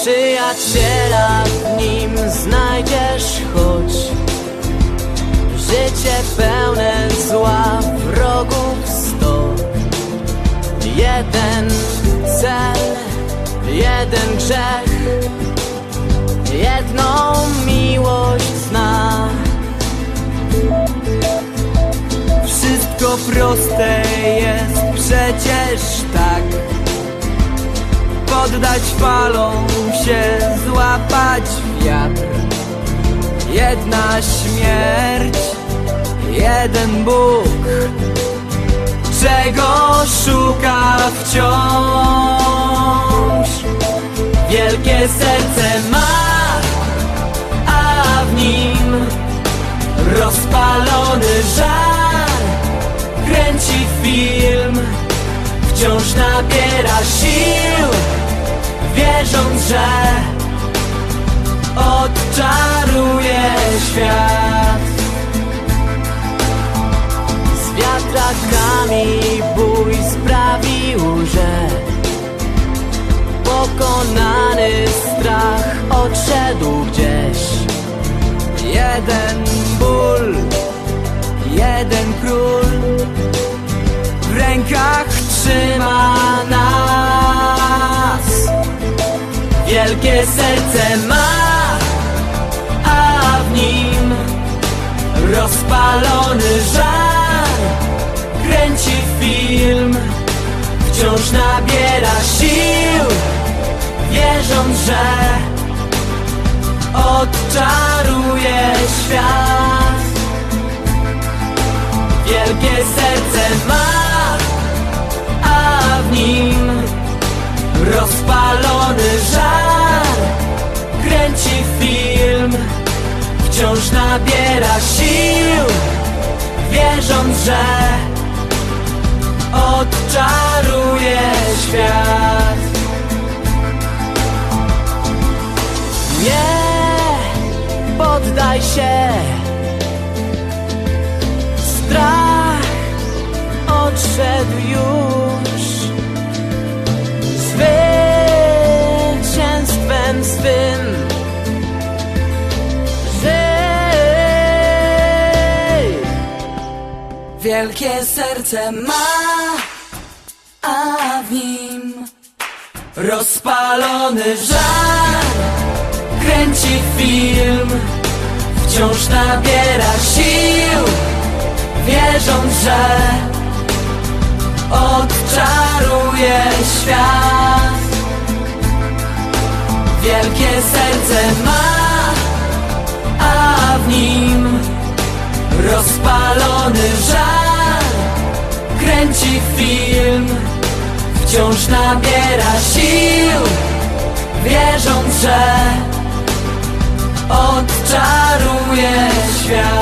przyjaciela w nim znajdziesz choć Życie pełne zła, wrogów sto. Jeden cel, jeden grzech Jedną miłość zna. Wszystko proste jest przecież tak. Poddać falom Jedna śmierć, jeden Bóg Czego szuka wciąż. Wielkie serce ma, a w nim rozpalony żar. Kręci film, wciąż nabiera sił, wierząc, że odczaruje Jeden ból, jeden król. W rękach trzyma nas. Wielkie serce ma, a w nim rozpalony żar. Kręci film, wciąż nabiera sił Wierząc, że odczaruje świat. Wielkie serce ma, a w nim rozpalony żar. Kręci film, wciąż nabiera sił Wierząc, że odczaruje poddaj się. Strach odszedł już. Zwycięstwem swym. Wielkie serce ma, a w nim Rozpalony żar. Kręci film, wciąż nabiera sił, wierząc, że odczaruje świat. Wielkie serce ma, a w nim rozpalony żar kręci film wciąż nabiera sił, wierząc, że odczaruje świat.